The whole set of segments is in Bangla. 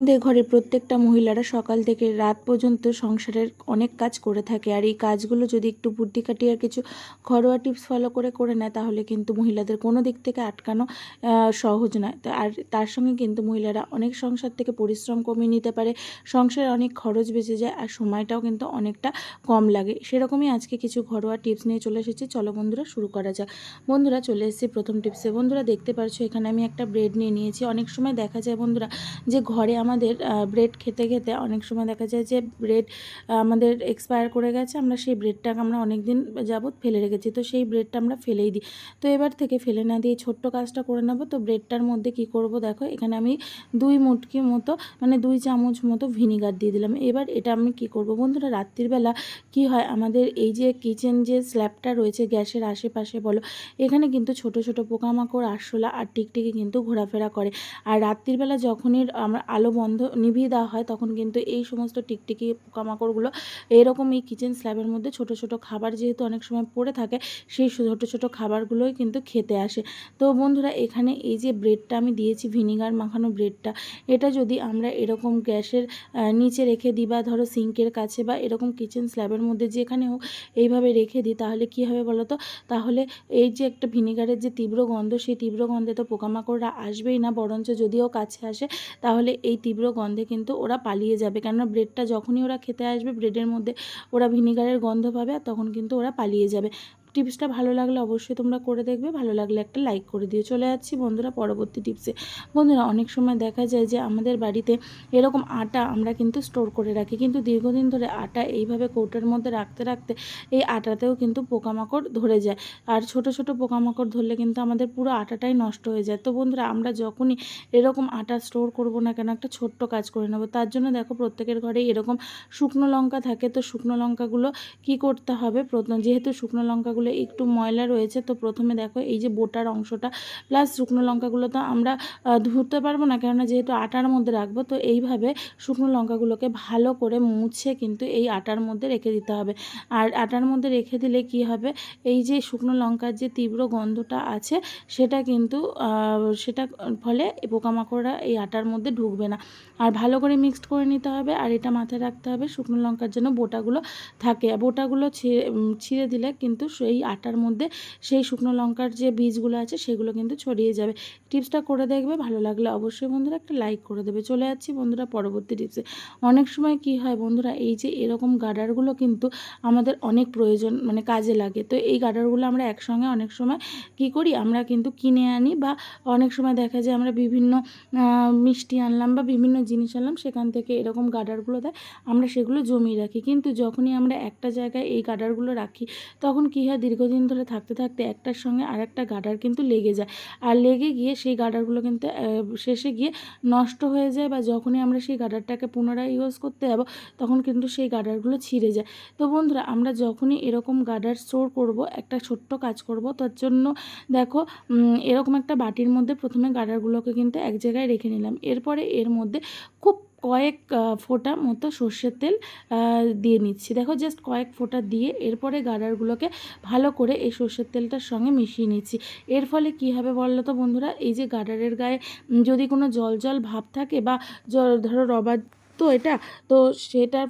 আমাদের ঘরের প্রত্যেকটা মহিলারা সকাল থেকে রাত পর্যন্ত সংসারের অনেক কাজ করে থাকে। আর এই কাজগুলো যদি একটু বুদ্ধি কাটিয়ে আর কিছু ঘরোয়া টিপস ফলো করে করে নেয়, তাহলে কিন্তু মহিলাদের কোনো দিক থেকে আটকানো সহজ নয়। আর তার সঙ্গে কিন্তু মহিলারা অনেক সংসার থেকে পরিশ্রম কমিয়ে নিতে পারে, সংসারে অনেক খরচ বেঁচে যায় আর সময়টাও কিন্তু অনেকটা কম লাগে। সেরকমই আজকে কিছু ঘরোয়া টিপস নিয়ে চলে এসেছি। চলো বন্ধুরা, শুরু করা যাক। বন্ধুরা, চলে এসেছি প্রথম টিপসে। বন্ধুরা, দেখতে পারছ এখানে আমি একটা ব্রেড নিয়ে নিয়েছি। অনেক সময় দেখা যায় বন্ধুরা যে ঘরে আমাদের ব্রেড খেতে খেতে অনেক সময় দেখা যায় যে ব্রেড আমাদের এক্সপায়ার করে গেছে, আমরা সেই ব্রেডটাকে আমরা অনেক দিন যাবৎ ফেলে রেখেছি। তো সেই ব্রেডটা আমরা ফেলেই দিই। তো এবার থেকে ফেলে না দিয়ে ছোট্ট কাজটা করে নেব। তো ব্রেডটার মধ্যে কি করব দেখো, এখানে আমি দুই মুটকি মতো মানে দুই চামচ মতো ভিনিগার দিয়ে দিলাম। এবার এটা আমি কি করব বন্ধুরা, রাত্রিবেলা কি হয়, আমাদের এই যে কিচেন যে স্ল্যাবটা রয়েছে গ্যাসের আশেপাশে বলো, এখানে কিন্তু ছোট ছোট পোকামাকড়, আরশোলা আর টিকটিকি কিন্তু ঘোরাফেরা করে। আর রাত্রিবেলা যখনই আমরা আলো বন্ধ নিভিয়ে দেওয়া হয়, তখন কিন্তু এই সমস্ত টিকটিকি, পোকামাকড়গুলো এরকম এই কিচেন স্ল্যাবের মধ্যে ছোট ছোট খাবার যেহেতু অনেক সময় পড়ে থাকে, সেই ছোট ছোট খাবারগুলোই কিন্তু খেতে আসে। তো বন্ধুরা, এখানে এই যে ব্রেডটা আমি দিয়েছি ভিনিগার মাখানো ব্রেডটা এটা যদি আমরা এরকম গ্যাসের নিচে রেখে দিই বা ধরো সিঙ্কের কাছে বা এরকম কিচেন স্ল্যাবের মধ্যে যেখানে হোক, এইভাবে রেখে দিই, তাহলে কি হবে বলো তো? তাহলে এই যে একটা ভিনিগারের যে তীব্র গন্ধ, সেই তীব্র গন্ধে তো পোকামাকড়রা আসবেই না, বরঞ্চ যদিও কাছে আসে, তাহলে এই তীব্র গন্ধে কিন্তু ওরা পালিয়ে যাবে। কেননা ব্রেডটা যখনই ওরা খেতে আসবে ব্রেডের মধ্যে ওরা ভিনিগারের গন্ধ পাবে আর তখন কিন্তু ওরা পালিয়ে যাবে। টিপসটা ভালো লাগলে অবশ্যই তোমরা করে দেখবে, ভালো লাগলে একটা লাইক করে দিও। চলে যাচ্ছি বন্ধুরা পরবর্তী টিপসে বন্ধুরা, অনেক সময় দেখা যায় যে আমাদের বাড়িতে এরকম আটা আমরা কিন্তু স্টোর করে রাখি। কিন্তু দীর্ঘদিন ধরে আটা এইভাবে কৌটার মধ্যে রাখতে রাখতে এই আটাতেও কিন্তু পোকামাকড় ধরে যায়। আর ছোট ছোট পোকামাকড় ধরলে কিন্তু আমাদের পুরো আটাটাই নষ্ট হয়ে যায়। তো বন্ধুরা, আমরা যখনই এরকম আটা স্টোর করব না কেন, একটা ছোট্ট কাজ করে নেব। তার জন্য দেখো, প্রত্যেকের ঘরেই এরকম শুকনো লঙ্কা থাকে। তো শুকনো লঙ্কাগুলো কি করতে হবে? যেহেতু শুকনো লঙ্কাগুলো একটু ময়লা রয়েছে, তো প্রথমে দেখো এই যে বোটার অংশটা, প্লাস শুকনো লঙ্কাগুলো তো আমরা ধুতে পারব না, কেননা যেহেতু আটার মধ্যে রাখব, তো এইভাবে শুকনো লঙ্কাগুলোকে ভালো করে মুছে কিন্তু এই আটার মধ্যে রেখে দিতে হবে। আর আটার মধ্যে রেখে দিলে কি হবে? এই যে শুকনো লঙ্কার যে তীব্র গন্ধটা আছে, সেটা কিন্তু সেটা ফলে পোকামাকড়রা এই আটার মধ্যে ঢুকবে না। আর ভালো করে মিক্সড করে নিতে হবে, আর এটা মাথায় রাখতে হবে শুকনো লঙ্কার জন্য বোটাগুলো থাকে। বোটাগুলো ছিঁড়ে ছিঁড়ে দিলে কিন্তু সেই আটার মধ্যে সেই শুকনো লঙ্কার যে বীজগুলো আছে সেগুলো কিন্তু ছড়িয়ে যাবে। টিপসটা করে দেখবে, ভালো লাগলে অবশ্যই বন্ধুরা একটা লাইক করে দেবে। চলে যাচ্ছি বন্ধুরা পরবর্তী টিপসে অনেক সময় কি হয় বন্ধুরা, এই যে এরকম গাডারগুলো কিন্তু আমাদের অনেক প্রয়োজন মানে কাজে লাগে। তো এই গাডারগুলো আমরা একসঙ্গে অনেক সময় কি করি, আমরা কিন্তু কিনে আনি বা অনেক সময় দেখা যায় আমরা বিভিন্ন মিষ্টি আনলাম বা বিভিন্ন জিনিস আনলাম, সেখান থেকে এরকম গাডারগুলো দেয়, আমরা সেগুলো জমিয়ে রাখি। কিন্তু যখনই আমরা একটা জায়গায় এই গাডারগুলো রাখি, তখন কী হয় দীর্ঘদিন ধরে থাকতে থাকতে একটার সঙ্গে আরেকটা গাডার কিন্তু লেগে যায়। আর লেগে গিয়ে সেই গাডারগুলো কিন্তু শেষে গিয়ে নষ্ট হয়ে যায় বা যখনই আমরা সেই গাডারটাকে পুনরায় ইউজ করতে যাব, তখন কিন্তু সেই গাডারগুলো ছিঁড়ে যায়। তো বন্ধুরা, আমরা যখনই এরকম গাডার স্টোর করব, একটা ছোট্ট কাজ করব, তার জন্য দেখো এরকম একটা বাটির মধ্যে প্রথমে গাডারগুলোকে কিন্তু এক জায়গায় রেখে নিলাম। এরপরে এর মধ্যে খুব কয়েক ফোঁটা মতো সর্ষের তেল দিয়ে নিচ্ছি। দেখো জাস্ট কয়েক ফোঁটা দিয়ে এরপরে গাডারগুলোকে ভালো করে এই সর্ষের তেলটার সঙ্গে মিশিয়ে নিচ্ছি। এর ফলে কি হবে বলল তো বন্ধুরা? এই যে গাডারের গায়ে যদি কোনো জল জল ভাব থাকে বা জল, ধরো রবার তো এটা, তো সেটা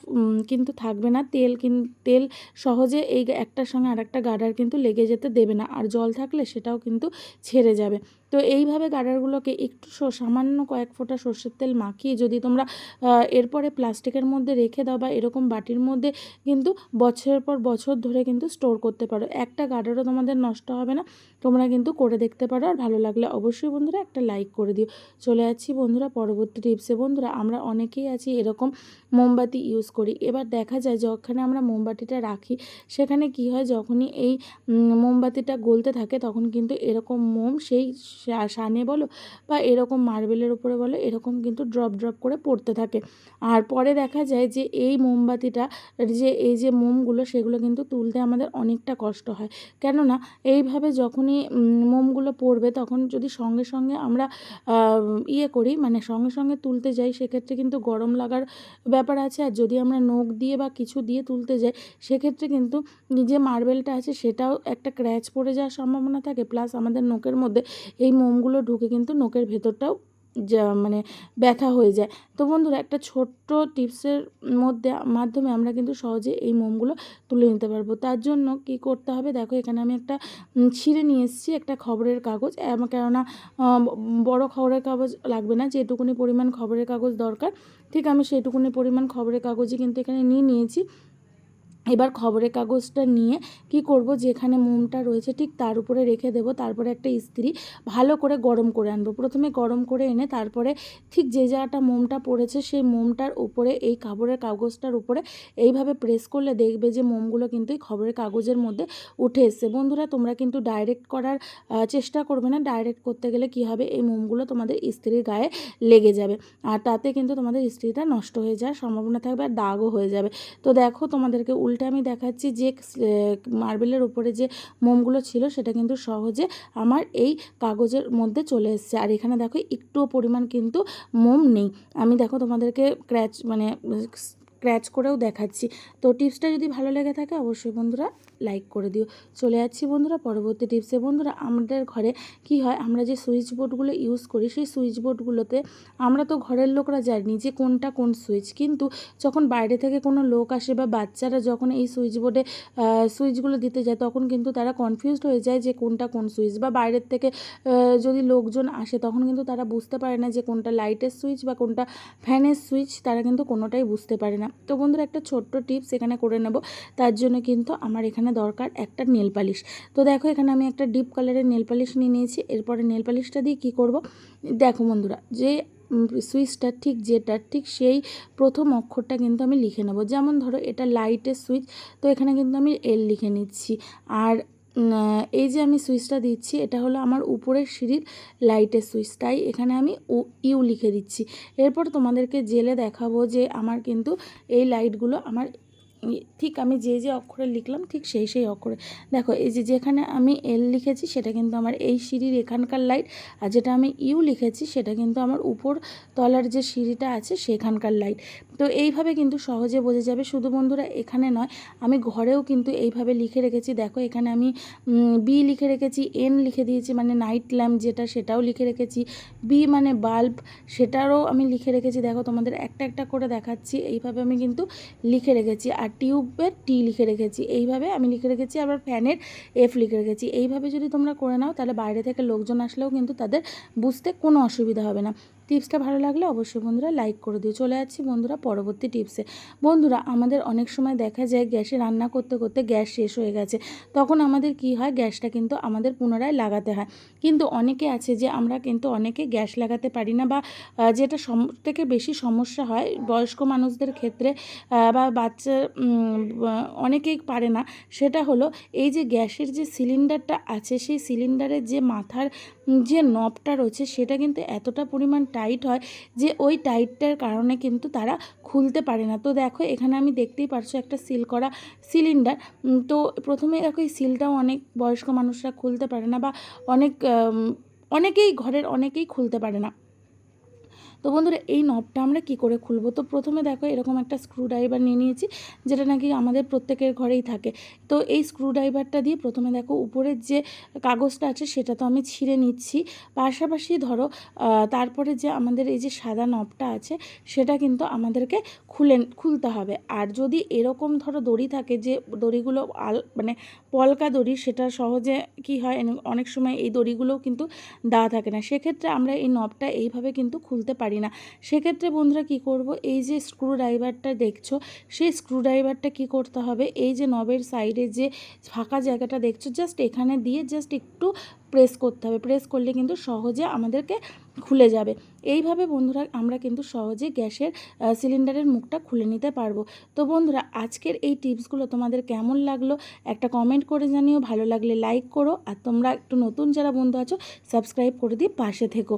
কিন্তু থাকবে না। তেল কিন, তেল সহজে এই একটার সঙ্গে আরেকটা গাডার কিন্তু লেগে যেতে দেবে না। আর জল থাকলে সেটাও কিন্তু ছেড়ে যাবে। তো এইভাবে গাডারগুলোকে একটু সামান্য কয়েক ফোঁটা সর্ষের তেল মাখিয়ে যদি তোমরা এরপরে প্লাস্টিকের মধ্যে রেখে দাও বা এরকম বাটির মধ্যে কিন্তু বছরের পর বছর ধরে কিন্তু স্টোর করতে পারো। একটা গাডারও তোমাদের নষ্ট হবে না, তোমরা কিন্তু করে দেখতে পারো আর ভালো লাগলে অবশ্যই বন্ধুরা একটা লাইক করে দিও। চলে যাচ্ছি বন্ধুরা পরবর্তী টিপসে বন্ধুরা আমরা অনেকেই আছি এরকম মোমবাতি ইউজ করি। এবার দেখা যায় যখন আমরা মোমবাতিটা রাখি, সেখানে কি হয় যখনই এই মোমবাতিটা গলতে থাকে তখন কিন্তু এরকম মোম সেই সানে বলো বা এরকম মার্বেলের উপরে বলো, এরকম কিন্তু ড্রপ ড্রপ করে পড়তে থাকে। আর পরে দেখা যায় যে এই মোমবাতিটা, যে এই যে মোমগুলো, সেগুলো কিন্তু তুলতে আমাদের অনেকটা কষ্ট হয়। কেননা এইভাবে যখনই মোমগুলো পড়বে, তখন যদি সঙ্গে সঙ্গে আমরা ইয়ে করি মানে সঙ্গে সঙ্গে তুলতে যাই, সেক্ষেত্রে কিন্তু গরম লাগার ব্যাপার আছে। আর যদি আমরা নখ দিয়ে বা কিছু দিয়ে তুলতে যাই, সেক্ষেত্রে কিন্তু যে মার্বেলটা আছে, সেটাও একটা ক্র্যাচ পড়ে যাওয়ার সম্ভাবনা থাকে। প্লাস আমাদের নোকের মধ্যে এই মোমগুলো ঢুকে কিন্তু নোকের ভেতরটাও যা মানে ব্যথা হয়ে যায়। তো বন্ধুরা, একটা ছোট্ট টিপসের মধ্যে, মাধ্যমে আমরা কিন্তু সহজে এই মোমগুলো তুলে নিতে পারব। তার জন্য কি করতে হবে? দেখো, এখানে আমি একটা ছিঁড়ে নিয়ে এসেছি একটা খবরের কাগজ। কেননা বড় খবরের কাগজ লাগবে না, যেটুকুনি পরিমাণ খবরের কাগজ দরকার, ঠিক আমি সেইটুকুনি পরিমাণ খবরের কাগজই কিন্তু এখানে নিয়ে নিয়েছি। এবার খবরের কাগজটা নিয়ে কি করব? যেখানে মোমটা রয়েছে ঠিক তার উপরে রেখে দেব। তারপরে একটা ইস্ত্রি ভালো করে গরম করে আনব। প্রথমে গরম করে এনে তারপরে ঠিক যে জায়গাটা মোমটা পড়েছে সেই মোমটার উপরে এই খবরের কাগজটার উপরে এইভাবে প্রেস করলে দেখবে যে মোমগুলো কিন্তু এই খবরের কাগজের মধ্যে উঠে এসছে। বন্ধুরা, তোমরা কিন্তু ডাইরেক্ট করার চেষ্টা করবে না। ডাইরেক্ট করতে গেলে কি হবে? এই মোমগুলো তোমাদের ইস্ত্রির গায়ে লেগে যাবে। আর তাতে কিন্তু তোমাদের ইস্ত্রিটা নষ্ট হয়ে যাওয়ার সম্ভাবনা থাকবে আর দাগও হয়ে যাবে। তো দেখো তোমাদেরকে উল্টে আমি দেখাচ্ছি যে মার্বেলের উপরে যে মোমগুলো ছিল, সেটা কিন্তু সহজে আমার এই কাগজের মধ্যে চলে এসছে। আর এখানে দেখো, একটুও পরিমাণ কিন্তু মোম নেই। আমি দেখো তোমাদেরকে ক্র্যাচ মানে স্ক্র্যাচ করেও দেখাচ্ছি। তো টিপসটা যদি ভালো লেগে থাকে, অবশ্যই বন্ধুরা লাইক করে দিও। চলে যাচ্ছি বন্ধুরা পরবর্তী টিপসে বন্ধুরা, আমাদের ঘরে কি হয়, আমরা যে সুইচ বোর্ডগুলো ইউজ করি, সেই সুইচ বোর্ডগুলোতে আমরা তো ঘরের লোকরা জানি যে কোনটা কোন সুইচ কিন্তু যখন বাইরে থেকে কোনো লোক আসে বা বাচ্চারা যখন এই সুইচ বোর্ডে সুইচগুলো দিতে যায়, তখন কিন্তু তারা কনফিউজড হয়ে যায় যে কোনটা কোন সুইচ বা বাইরের থেকে যদি লোকজন আসে, তখন কিন্তু তারা বুঝতে পারে না যে কোনটা লাইটের সুইচ বা কোনটা ফ্যানের সুইচ তারা কিন্তু কোনোটাই বুঝতে পারে না। তো বন্ধুরা একটা ছোট্ট টিপস এখানে করে নেব। তার জন্য কিন্তু আমার এখানে দরকার একটা নেল পালিশ। তো দেখো এখানে আমি একটা ডিপ কালারের নেল পালিশ নিয়ে নিয়েছি। এরপরে নেল পালিশটা দিয়ে কী করব? দেখো বন্ধুরা, যে সুইচটা ঠিক যেটা ঠিক সেই প্রথম অক্ষরটা কিন্তু আমি লিখে নেব। যেমন ধরো এটা লাইটের সুইচ, তো এখানে কিন্তু আমি এল লিখে নিচ্ছি। আর এই যে আমি সুইচটা দিচ্ছি, এটা হলো আমার উপরের সিঁড়ির লাইটের সুইচ। তাই এখানে আমি ইউ লিখে দিচ্ছি। এরপর তোমাদেরকে জেলে দেখাবো যে আমার কিন্তু এই লাইটগুলো আমার ঠিক আমি যে যে অক্ষরে লিখলাম, ঠিক সেই সেই অক্ষরে। দেখো, এই যে যেখানে আমি এল লিখেছি, সেটা কিন্তু আমার এই সিঁড়ির এখানকার লাইট, আর যেটা আমি ইউ লিখেছি, সেটা কিন্তু আমার উপর তলার যে সিঁড়িটা আছে, সেখানকার লাইট। তো এইভাবে কিন্তু সহজে বোঝা যাবে। শুধু বন্ধুরা, এখানে নয়, আমি ঘরেও কিন্তু এইভাবে লিখে রেখেছি। দেখো, এখানে আমি বি লিখে রেখেছি এন লিখে দিয়েছি মানে নাইট ল্যাম্প যেটা, সেটাও লিখে রেখেছি। বি মানে বাল্ব সেটারও আমি লিখে রেখেছি। দেখো, তোমাদের একটা একটা করে দেখাচ্ছি। এইভাবে আমি কিন্তু লিখে রেখেছি। আর টিউবের টি লিখে রেখেছি। এইভাবে আমি লিখে রেখেছি। আবার ফ্যানের এফ লিখে রেখেছি। এইভাবে যদি তোমরা করে নাও, তাহলে বাইরে থেকে লোকজন আসলেও কিন্তু তাদের বুঝতে কোনো অসুবিধা হবে না। টিপসটা ভালো লাগলে অবশ্যই বন্ধুরা লাইক করে দিও। চলে যাচ্ছি বন্ধুরা পরবর্তী টিপসে। বন্ধুরা, আমাদের অনেক সময় দেখা যায় গ্যাসে রান্না করতে করতে গ্যাস শেষ হয়ে গেছে। তখন আমাদের কি হয়, গ্যাসটা কিন্তু আমাদের পুনরায় লাগাতে হয়। কিন্তু অনেকে আছে যে, আমরা কিন্তু অনেকে গ্যাস লাগাতে পারি না বা যেটা সম থেকে বেশি সমস্যা হয় বয়স্ক মানুষদের ক্ষেত্রে বা বাচ্চা অনেকেই পারে না। সেটা হলো এই যে গ্যাসের যে সিলিন্ডারটা আছে, সেই সিলিন্ডারের যে মাথার যে নবটা রয়েছে, সেটা কিন্তু এতটা পরিমাণ টাইট হয়, যে ওই টাইটটার কারণে কিন্তু তারা খুলতে পারে না। তো দেখো, এখানে আমি দেখতেই পারছ একটা সিল করা সিলিন্ডার তো প্রথমে দেখো এই সিলটাও অনেক বয়স্ক মানুষরা খুলতে পারে না বা অনেক অনেকেই ঘরের অনেকেই খুলতে পারে না। তো বন্ধুরা, এই নবটা আমরা কি করে খুলবো? তো প্রথমে দেখো এরকম একটা স্ক্রু ড্রাইভার নিয়ে নিয়েছি, যেটা নাকি আমাদের প্রত্যেকের ঘরেই থাকে। তো এই স্ক্রু ড্রাইভারটা দিয়ে প্রথমে দেখো উপরের যে কাগজটা আছে, সেটা তো আমি ছিঁড়ে নিচ্ছি। পাশাপাশি ধরো তারপরে যে আমাদের এই যে সাদা নবটা আছে, সেটা কিন্তু আমাদেরকে খুলে, খুলতে হবে। আর যদি এরকম ধরো দড়ি থাকে, যে দড়িগুলো আল মানে পলকা দড়ি, সেটা সহজে কি হয়, অনেক সময় এই দড়িগুলোও কিন্তু দেওয়া থাকে না। সেক্ষেত্রে আমরা এই নবটা এইভাবে কিন্তু খুলতে পারি না। সেক্ষেত্রে বন্ধুরা কি করব? এই যে স্ক্রু ড্রাইভারটা দেখছ, সেই স্ক্রু ড্রাইভারটা কি করতে হবে? এই যে নবের সাইডে যে ফাঁকা জায়গাটা দেখছ জাস্ট এখানে দিয়ে জাস্ট একটু প্রেস করতে হবে। প্রেস করলে কিন্তু সহজে আমাদেরকে খুলে যাবে। এইভাবে বন্ধুরা আমরা কিন্তু সহজে গ্যাসের সিলিন্ডারের মুখটা খুলে নিতে পারব। তো বন্ধুরা, আজকের এই টিপসগুলো তোমাদের কেমন লাগল? একটা কমেন্ট করে জানিও। ভালো লাগলে লাইক করো। আর তোমরা একটু নতুন যারা বন্ধু আছো সাবস্ক্রাইব করে দিয়ে পাশে থেকো।